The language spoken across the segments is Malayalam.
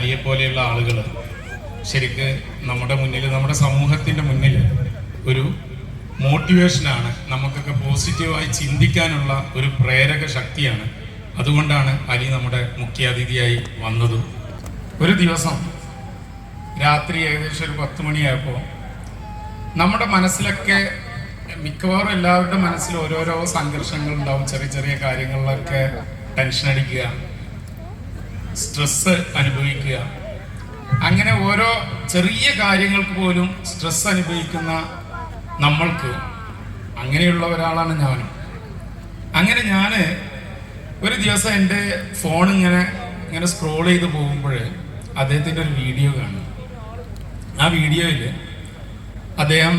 അലിയെ പോലെയുള്ള ആളുകൾ ശരിക്ക് നമ്മുടെ മുന്നിൽ നമ്മുടെ സമൂഹത്തിന്റെ മുന്നിൽ ഒരു മോട്ടിവേഷനാണ് നമുക്കൊക്കെ പോസിറ്റീവായി ചിന്തിക്കാനുള്ള ഒരു പ്രേരക ശക്തിയാണ്. അതുകൊണ്ടാണ് അലി നമ്മുടെ മുഖ്യാതിഥിയായി വന്നത്. ഒരു ദിവസം രാത്രി ഏകദേശം ഒരു പത്ത് മണിയായപ്പോൾ നമ്മുടെ മനസ്സിലൊക്കെ മിക്കവാറും എല്ലാവരുടെ മനസ്സിൽ ഓരോരോ സംഘർഷങ്ങൾ ഉണ്ടാവും ചെറിയ ചെറിയ കാര്യങ്ങളിലൊക്കെ ടെൻഷൻ അടിക്കുക. സ്ട്രെസ് അനുഭവിക്കുക. അങ്ങനെ ഓരോ ചെറിയ കാര്യങ്ങൾക്ക് പോലും സ്ട്രെസ് അനുഭവിക്കുന്ന നമ്മൾക്ക് അങ്ങനെയുള്ള ഒരാളാണ് ഞാനും. അങ്ങനെ ഞാൻ ഒരു ദിവസം എന്റെ ഫോൺ ഇങ്ങനെ ഇങ്ങനെ സ്ക്രോൾ ചെയ്ത് പോകുമ്പോൾ അദ്ദേഹത്തിന്റെ ഒരു വീഡിയോ കാണും ആ വീഡിയോയിൽ അദ്ദേഹം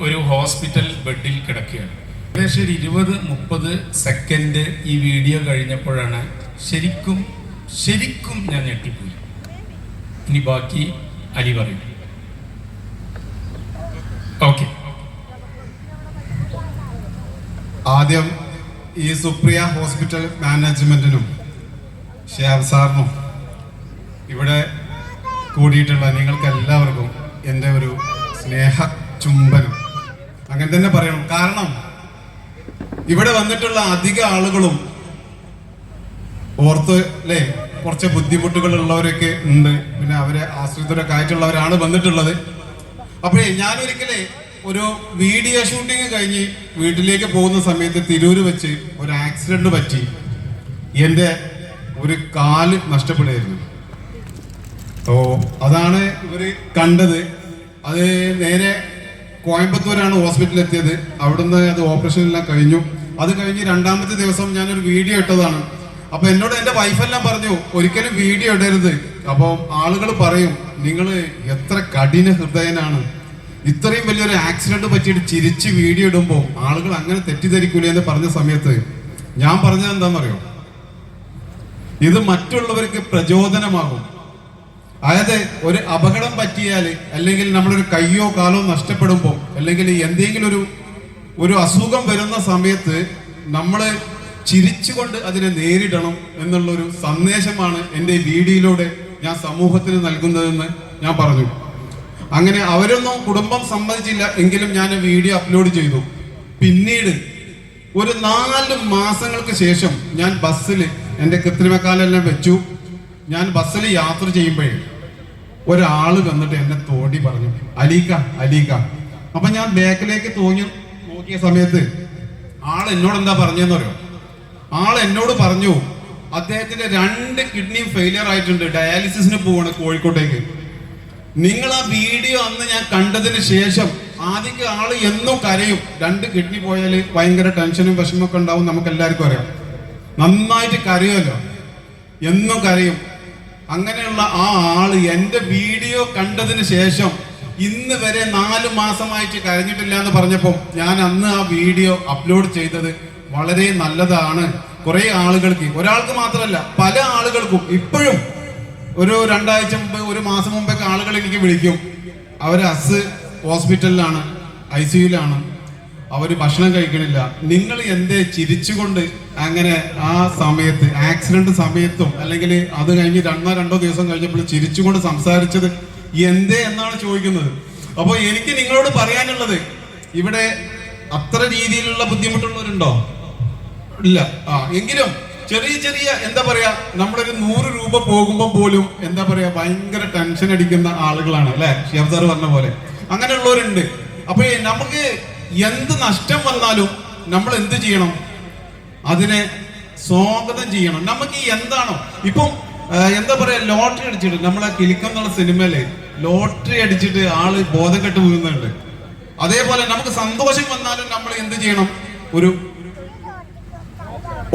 ഒരു ഹോസ്പിറ്റൽ ബെഡിൽ കിടക്കുകയാണ്. ഏകദേശം ഒരു ഇരുപത് മുപ്പത് സെക്കൻഡ് ഈ വീഡിയോ കഴിഞ്ഞപ്പോഴാണ് ശരിക്കും ശരിക്കും ഞാൻ ഞെട്ടിപ്പോയി. ഇനി ബാക്കി അലി പറയും. ഓക്കെ. ആദ്യം ഈ സുപ്രിയ ഹോസ്പിറ്റൽ മാനേജ്മെന്റിനും ഷേബ് സാറിനും ഇവിടെ കൂടിയിട്ടുള്ള നിങ്ങൾക്ക് എല്ലാവർക്കും എന്റെ ഒരു സ്നേഹ ചുംബനം. അങ്ങനെ തന്നെ പറയണം. കാരണം ഇവിടെ വന്നിട്ടുള്ള അധിക ആളുകളും ഓർത്ത് അല്ലേ കുറച്ച് ബുദ്ധിമുട്ടുകൾ ഉള്ളവരൊക്കെ ഉണ്ട്. പിന്നെ അവരെ ആശ്രിതരൊക്കെ ആയിട്ടുള്ളവരാണ് വന്നിട്ടുള്ളത്. അപ്പോഴേ ഞാനൊരിക്കലേ ഒരു വീഡിയോ ഷൂട്ടിങ് കഴിഞ്ഞ് വീട്ടിലേക്ക് പോകുന്ന സമയത്ത് തിരൂര് വെച്ച് ഒരു ആക്സിഡന്റ് പറ്റി. എന്റെ ഒരു കാൽ നഷ്ടപ്പെടുകയായിരുന്നു. ഓ അതാണ് ഇവർ കണ്ടത്. അത് നേരെ കോയമ്പത്തൂരാണ് ഹോസ്പിറ്റലിൽ എത്തിയത് അവിടുന്ന് അത് ഓപ്പറേഷൻ എല്ലാം കഴിഞ്ഞു. അത് കഴിഞ്ഞ് രണ്ടാമത്തെ ദിവസം ഞാനൊരു വീഡിയോ ഇട്ടതാണ്. അപ്പൊ എന്നോട് എന്റെ വൈഫെല്ലാം പറഞ്ഞു ഒരിക്കലും വീഡിയോ ഇടരുത്. അപ്പോൾ ആളുകൾ പറയും നിങ്ങൾ എത്ര കഠിന ഹൃദയനാണ്. ഇത്രയും വലിയൊരു ആക്സിഡന്റ് പറ്റിയിട്ട് ചിരിച്ച് വീഡിയോ ഇടുമ്പോൾ ആളുകൾ അങ്ങനെ തെറ്റിദ്ധരിക്കൂലേ എന്ന് പറഞ്ഞ സമയത്ത് ഞാൻ പറഞ്ഞത് എന്താണെന്നറിയോ ഇത് മറ്റുള്ളവർക്ക് പ്രചോദനമാകും. അതായത് ഒരു അപകടം പറ്റിയാൽ അല്ലെങ്കിൽ നമ്മളൊരു കയ്യോ കാലോ നഷ്ടപ്പെടുമ്പോൾ അല്ലെങ്കിൽ എന്തെങ്കിലും ഒരു ഒരു അസുഖം വരുന്ന സമയത്ത് നമ്മൾ ചിരിച്ചുകൊണ്ട് അതിനെ നേരിടണം എന്നുള്ളൊരു സന്ദേശമാണ് എന്റെ വീഡിയോയിലൂടെ ഞാൻ സമൂഹത്തിന് നൽകുന്നതെന്ന് ഞാൻ പറഞ്ഞു. അങ്ങനെ അവരൊന്നും കുടുംബം സമ്മതിച്ചില്ല എങ്കിലും ഞാൻ വീഡിയോ അപ്ലോഡ് ചെയ്തു. പിന്നീട് ഒരു നാല് മാസങ്ങൾക്ക് ശേഷം ഞാൻ ബസ്സിൽ എന്റെ കൃത്രിമക്കാലെല്ലാം വെച്ചു. ഞാൻ ബസ്സിൽ യാത്ര ചെയ്യുമ്പോഴേ ഒരാൾ വന്നിട്ട് എന്നെ തോണ്ടി പറഞ്ഞു അലീക്ക അലീക്ക. അപ്പം ഞാൻ ബാക്കിലേക്ക് തോന്നി നോക്കിയ സമയത്ത് ആൾ എന്നോട് എന്താ പറഞ്ഞതെന്ന് പറയോ ആൾ എന്നോട് പറഞ്ഞു അദ്ദേഹത്തിന്റെ രണ്ട് കിഡ്നി ഫെയിലിയർ ആയിട്ടുണ്ട്. ഡയാലിസിസിന് പോവാണ് കോഴിക്കോട്ടേക്ക്. നിങ്ങൾ ആ വീഡിയോ അന്ന് ഞാൻ കണ്ടതിന് ശേഷം ആദ്യം ആൾ എന്നും കരയും. രണ്ട് കിഡ്നി പോയാൽ ഭയങ്കര ടെൻഷനും വിഷമൊക്കെ ഉണ്ടാവും നമുക്ക് എല്ലാവർക്കും അറിയാം. നന്നായിട്ട് കരയുമല്ലോ. എന്നും കരയും. അങ്ങനെയുള്ള ആ ആൾ എന്റെ വീഡിയോ കണ്ടതിന് ശേഷം ഇന്ന് വരെ നാല് മാസമായിട്ട് കരഞ്ഞിട്ടില്ല എന്ന് പറഞ്ഞപ്പോൾ ഞാൻ അന്ന് ആ വീഡിയോ അപ്ലോഡ് ചെയ്തത് വളരെ നല്ലതാണ്. കുറെ ആളുകൾക്ക് ഒരാൾക്ക് മാത്രമല്ല പല ആളുകൾക്കും ഇപ്പോഴും ഒരു രണ്ടാഴ്ച മുമ്പ് ഒരു മാസം മുമ്പൊക്കെ ആളുകൾ എനിക്ക് വിളിക്കും. അവർ അസ് ഹോസ്പിറ്റലിലാണ് ഐ സിയുലാണ് അവർ ഭക്ഷണം കഴിക്കണില്ല. നിങ്ങൾ എന്തേ ചിരിച്ചുകൊണ്ട് അങ്ങനെ ആ സമയത്ത് ആക്സിഡന്റ് സമയത്തും അല്ലെങ്കിൽ അത് കഴിഞ്ഞ് രണ്ടോ രണ്ടോ ദിവസം കഴിഞ്ഞപ്പോൾ ചിരിച്ചുകൊണ്ട് സംസാരിച്ചത് എന്തേ എന്നാണ് ചോദിക്കുന്നത്. അപ്പോൾ എനിക്ക് നിങ്ങളോട് പറയാനുള്ളത് ഇവിടെ അത്ര രീതിയിലുള്ള ബുദ്ധിമുട്ടുള്ളവരുണ്ടോ? ഇല്ല. ആ എങ്കിലും ചെറിയ ചെറിയ എന്താ പറയാ നമ്മളൊരു നൂറ് രൂപ പോകുമ്പോൾ പോലും എന്താ പറയാ ഭയങ്കര ടെൻഷൻ അടിക്കുന്ന ആളുകളാണ് അല്ലെ? ഷിയാബ് പറഞ്ഞ പോലെ. അങ്ങനെയുള്ളവരുണ്ട്. അപ്പൊ നമുക്ക് എന്ത് നഷ്ടം വന്നാലും നമ്മൾ എന്ത് ചെയ്യണം? അതിനെ സ്വാഗതം ചെയ്യണം. നമുക്ക് എന്താണോ ഇപ്പം എന്താ പറയാ ലോട്ടറി അടിച്ചിട്ട് നമ്മളെ കിലിക്കം എന്നുള്ള സിനിമയിൽ ലോട്ടറി അടിച്ചിട്ട് ആൾ ബോധം കെട്ട് വീഴുന്നുണ്ട്. അതേപോലെ നമുക്ക് സന്തോഷം വന്നാലും നമ്മൾ എന്ത് ചെയ്യണം? ഒരു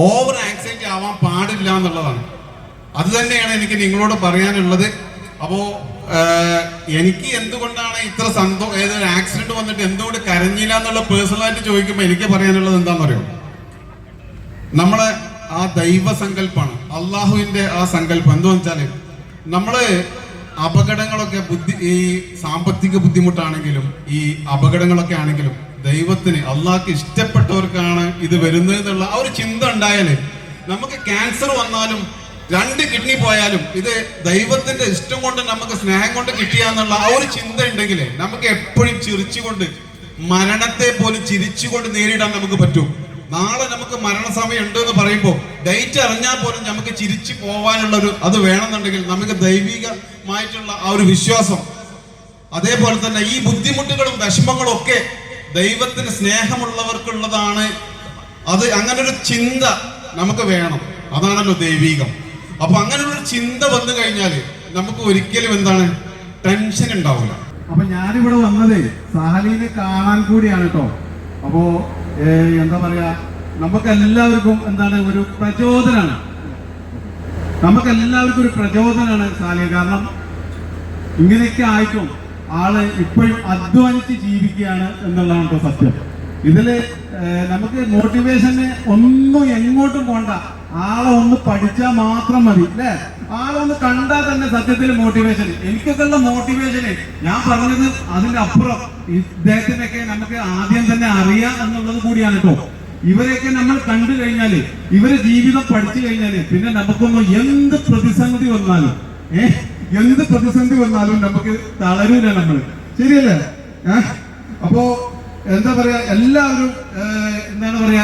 ഓവർ ആക്സൈറ്റി ആവാൻ പാടില്ല എന്നുള്ളതാണ്. അത് തന്നെയാണ് എനിക്ക് നിങ്ങളോട് പറയാനുള്ളത്. അപ്പോ എനിക്ക് എന്തുകൊണ്ടാണ് ഇത്ര സന്തോഷം ഏതൊരു ആക്സിഡന്റ് വന്നിട്ട് എന്തുകൊണ്ട് കരഞ്ഞില്ല എന്നുള്ള പേഴ്സണലായിട്ട് ചോദിക്കുമ്പോൾ എനിക്ക് പറയാനുള്ളത് എന്താണെന്നറിയോ? നമ്മളെ ആ ദൈവ സങ്കല്പമാണ് അള്ളാഹുവിന്റെ ആ സങ്കല്പം. എന്തു വെച്ചാൽ നമ്മൾ അപകടങ്ങളൊക്കെ ബുദ്ധി ഈ സാമ്പത്തിക ബുദ്ധിമുട്ടാണെങ്കിലും ഈ അപകടങ്ങളൊക്കെ ആണെങ്കിലും ദൈവത്തിന് അള്ളാഹ്ക്ക് ഇഷ്ടപ്പെട്ടവർക്കാണ് ഇത് വരുന്നത് എന്നുള്ള ആ ഒരു ചിന്ത ഉണ്ടായാൽ നമുക്ക് ക്യാൻസർ വന്നാലും രണ്ട് കിഡ്നി പോയാലും ഇത് ദൈവത്തിന്റെ ഇഷ്ടം കൊണ്ട് നമുക്ക് സ്നേഹം കൊണ്ട് കിട്ടിയാന്നുള്ള ആ ഒരു ചിന്ത ഉണ്ടെങ്കിൽ നമുക്ക് എപ്പോഴും ചിരിച്ചുകൊണ്ട് മരണത്തെ പോലും ചിരിച്ചുകൊണ്ട് നേരിടാൻ നമുക്ക് പറ്റും. നാളെ നമുക്ക് മരണസമയം ഉണ്ട് എന്ന് പറയുമ്പോൾ ഡേറ്റ് അറിഞ്ഞാൽ പോലും നമുക്ക് ചിരിച്ചു പോവാനുള്ള ഒരു അത് വേണമെന്നുണ്ടെങ്കിൽ നമുക്ക് ദൈവികമായിട്ടുള്ള ആ ഒരു വിശ്വാസം. അതേപോലെ തന്നെ ഈ ബുദ്ധിമുട്ടുകളും വിഷമങ്ങളും ഒക്കെ ദൈവത്തിന് സ്നേഹമുള്ളവർക്കുള്ളതാണ്. അത് അങ്ങനെ ഒരു ചിന്ത നമുക്ക് വേണം. അതാണല്ലോ ദൈവീകം. അപ്പൊ ഒരു ചിന്ത വന്നു കഴിഞ്ഞാൽ നമുക്ക് ഒരിക്കലും എന്താണ്? ടെൻഷൻ ഉണ്ടാവില്ല അപ്പൊ ഞാനിവിടെ വന്നത് സഹലീനെ കാണാൻ കൂടിയാണ് കേട്ടോ അപ്പോ എന്താ പറയാ നമുക്ക് എല്ലാവർക്കും എന്താണ് ഒരു പ്രചോദനാണ്. നമുക്ക് എല്ലാവർക്കും ഒരു പ്രചോദനാണ് സാലിയ കാരണം ഇങ്ങനെയൊക്കെ ആയിട്ടും ആൾ ഇപ്പോഴും അധ്വാനിച്ച് ജീവിക്കുകയാണ് എന്നുള്ളതാണ് സത്യം. ഇതിൽ നമുക്ക് മോട്ടിവേഷന് ഒന്നും എങ്ങോട്ടും പോണ്ട. ആളെ ഒന്ന് പഠിച്ചാൽ മാത്രം മതി അല്ലേ? ആളെ ഒന്ന് കണ്ടാൽ തന്നെ സത്യത്തിൽ മോട്ടിവേഷൻ എനിക്കൊക്കെ ഉള്ള മോട്ടിവേഷന് ഞാൻ പറഞ്ഞത് അതിന്റെ അപ്പുറം. ഇദ്ദേഹത്തിനൊക്കെ നമുക്ക് ആദ്യം തന്നെ അറിയാം എന്നുള്ളത് കൂടിയാണ് കേട്ടോ ഇവരെയൊക്കെ നമ്മൾ കണ്ടു കഴിഞ്ഞാൽ ഇവരെ ജീവിതം പഠിച്ചു കഴിഞ്ഞാൽ പിന്നെ നമുക്കൊന്നും എന്ത് പ്രതിസന്ധി വന്നാലും ഏഹ് എന്ത് പ്രതിസന്ധി വന്നാലും നമുക്ക് തളരൂല നമ്മൾ ശരിയല്ലേ? അപ്പോ എന്താ പറയാ എല്ലാവരും എന്താണ് പറയാ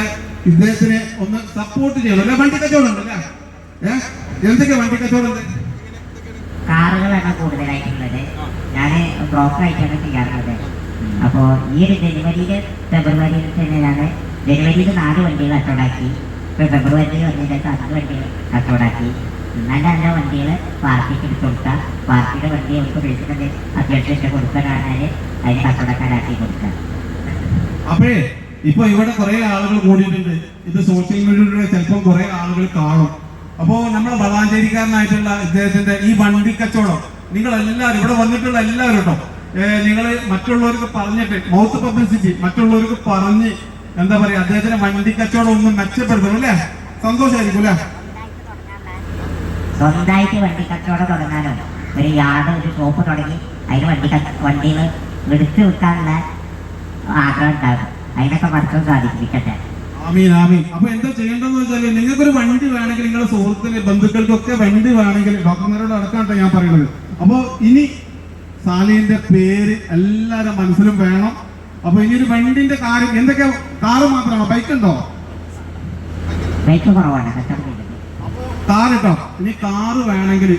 ഇദ്ദേഹത്തിനെ ഒന്ന് സപ്പോർട്ട് ചെയ്യണം. അല്ലെ വണ്ടി കച്ചവടം ഉണ്ട് അല്ലേ ഏഹ് എന്തൊക്കെ വണ്ടി കച്ചവടം ഉണ്ട് കാറുകളാണ് കൂടുതലായിട്ടുള്ളത്. ഞാൻ ബ്രോക്കറായിട്ടാണ് ചെയ്യാറുള്ളത്. അപ്പോൾ ഈ ഒരു ജനുവരിയിൽ ഫെബ്രുവരിയിൽ തന്നെ ഞാൻ ജനുവരിയിൽ നാല് വണ്ടികൾ കച്ചവടാക്കി. ഫെബ്രുവരിയിൽ വന്നിട്ട് അഞ്ച് വണ്ടികൾ കച്ചവടാക്കി. നല്ല നല്ല വണ്ടികൾ പാർട്ടിക്ക് എടുത്ത് പാർട്ടിയുടെ വണ്ടി അവർക്ക് വിളിച്ചിട്ട് അധ്യക്ഷന്റെ കൊടുക്കാനാണ് അതിന് കച്ചവടക്കാരാക്കി കൊടുക്കുക. അപ്പോഴേ ഇപ്പൊ ഇവിടെ കുറെ ആളുകൾ കൂടിയിട്ടുണ്ട്. ഇത് സോഷ്യൽ മീഡിയയിലൂടെ ചിലപ്പോൾ കുറെ ആളുകൾ കാണും. അപ്പോ നമ്മുടെ വളാഞ്ചേരിക്കാരനായിട്ടുള്ള ഇദ്ദേഹത്തിന്റെ ഈ വണ്ടി കച്ചവടം നിങ്ങൾ എല്ലാവരും ഇവിടെ വന്നിട്ടുള്ള എല്ലാവരും കേട്ടോ നിങ്ങൾ മറ്റുള്ളവർക്ക് പറഞ്ഞിട്ട് മൗത്ത് പബ്ലിസിറ്റി മറ്റുള്ളവർക്ക് പറഞ്ഞ് എന്താ പറയാ അദ്ദേഹത്തിന്റെ വണ്ടി കച്ചവടം ഒന്ന് മെച്ചപ്പെടുത്തണം അല്ലേ? സന്തോഷമായിരിക്കും അല്ലേ? സ്വന്തമായിട്ട് വണ്ടി കച്ചവടം തുടങ്ങാനോ ഒരു യാർഡ് ഒരു ഷോപ്പ് തുടങ്ങി. അതിന് വണ്ടി വണ്ടികൾ എടുത്തു വിൽക്കാനുള്ള ആഗ്രഹം ഉണ്ടാകും അതിനൊക്കെ മറക്കാൻ സാധിപ്പിക്കട്ടെ ആമീൻ ആമീൻ. അപ്പൊ എന്താ ചെയ്യേണ്ടതെന്ന് വെച്ചാൽ നിങ്ങൾക്കൊരു വണ്ടി വേണമെങ്കിൽ നിങ്ങളുടെ സുഹൃത്തിന് ബന്ധുക്കൾക്കൊക്കെ വണ്ടി വേണമെങ്കിൽ ഡോക്ടർമാരോട് അടക്കാട്ടോ ഞാൻ പറയുന്നത്. അപ്പോ ഇനി സാലിന്റെ പേര് എല്ലാവരുടെ മനസ്സിലും വേണം. അപ്പൊ ഇനി ഒരു വണ്ടിന്റെ കാര്യം എന്തൊക്കെ കാറ് മാത്രമാണോ? ബൈക്ക് ഉണ്ടോ ബൈക്ക് കുറവാണ്. കാർ കേട്ടോ ഇനി കാറ് വേണമെങ്കിൽ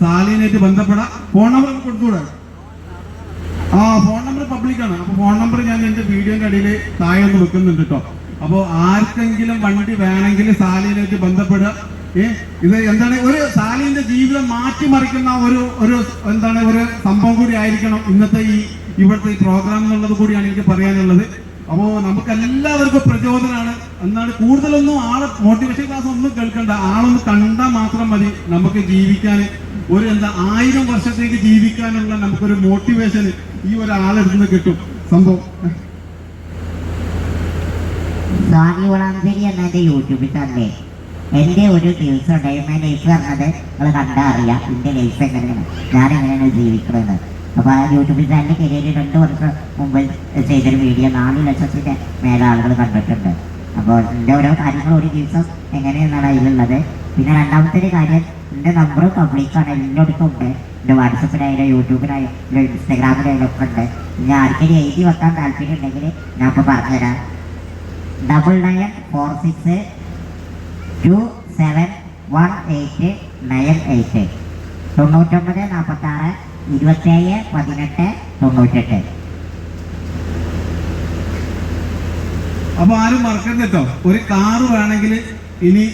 സാലിനായിട്ട് ബന്ധപ്പെടാം. ഫോൺ നമ്പർ കൊടുത്തുകൂടെ? ആ ഫോൺ നമ്പർ പബ്ലിക് ആണ്. അപ്പൊ ഫോൺ നമ്പർ ഞാൻ എന്റെ വീഡിയോന്റെ അടിയിൽ താഴെ ഒന്ന് വെക്കുന്നുണ്ട് കേട്ടോ. അപ്പൊ ആർക്കെങ്കിലും വണ്ടി വേണമെങ്കിൽ സാലിനായിട്ട് ബന്ധപ്പെടുക. ഏ ഇത് എന്താണ്? ഒരു സാലിന്റെ ജീവിതം മാറ്റിമറിക്കുന്ന ഒരു ഒരു എന്താണ്? ഒരു സംഭവം കൂടി ആയിരിക്കണം ഇന്നത്തെ ഈ ഇവിടുത്തെ ഈ പ്രോഗ്രാം എന്നുള്ളത് കൂടിയാണ് എനിക്ക് പറയാനുള്ളത്. അപ്പോ നമുക്ക് എല്ലാവർക്കും പ്രചോദനമാണ് എന്നാണ് കൂടുതലൊന്നും ആളെ മോട്ടിവേഷൻ ക്ലാസ് ഒന്നും കേൾക്കണ്ട. ആളൊന്ന് കണ്ടാൽ മാത്രം മതി നമുക്ക് ജീവിക്കാൻ. ഒരു എന്താ ആയിരം വർഷത്തേക്ക് ജീവിക്കാനുള്ള നമുക്കൊരു മോട്ടിവേഷൻ ഈ ഒരാളെടുത്ത് നിന്ന് കിട്ടും. സംഭവം. സ്വാമി വളാഞ്ചേരി എന്ന യൂട്യൂബിൽ തന്നെ ഒരു ദിവസം ഉണ്ടായിരുന്ന ലൈഫ് പറഞ്ഞത് നിങ്ങൾ കണ്ടാൽ അറിയാം. എന്റെ ലൈഫ് എങ്ങനെയാണ്? ഞാൻ എങ്ങനെയാണ് ജീവിക്കുന്നത് അപ്പോൾ ആ യൂട്യൂബിൽ തന്നെ കരിയറിൽ രണ്ടു വർഷം മുമ്പ് ചെയ്തൊരു വീഡിയോ നാല് ലക്ഷത്തിന്റെ മേലെ ആളുകൾ കണ്ടിട്ടുണ്ട്. അപ്പോൾ എന്റെ ഓരോ കാര്യങ്ങൾ ഒരു ദിവസം എങ്ങനെയെന്നാണ് അതിലുള്ളത്. പിന്നെ രണ്ടാമത്തെ ഒരു കാര്യം എന്റെ നമ്പർ പബ്ലിക്കാണ് എല്ലായിടത്തും ഉണ്ട്. എന്റെ വാട്സപ്പിലായാലും യൂട്യൂബിലായാലും ഇൻസ്റ്റാഗ്രാമിലായാലും ഒക്കെ ഉണ്ട്. ഞാൻ ആർക്കെങ്കിലും എഴുതി വെക്കാൻ താല്പര്യം ഉണ്ടെങ്കിൽ ഞാൻ ഇപ്പോൾ പറഞ്ഞുതരാം. Double nine four six two seven one eight nine eight തൊണ്ണൂറ്റൊമ്പത് നാൽപ്പത്താറ് ഇരുപത്തേഴ് പതിനെട്ട് തൊണ്ണൂറ്റെട്ട്. അപ്പൊ ആരും മറക്കരുത് കേട്ടോ ഒരു കാറ് വേണമെങ്കിൽ ഇനി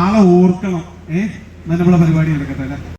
ആളെ ഓർക്കണം. ഏഹ് നല്ല പരിപാടി നടക്കട്ടെ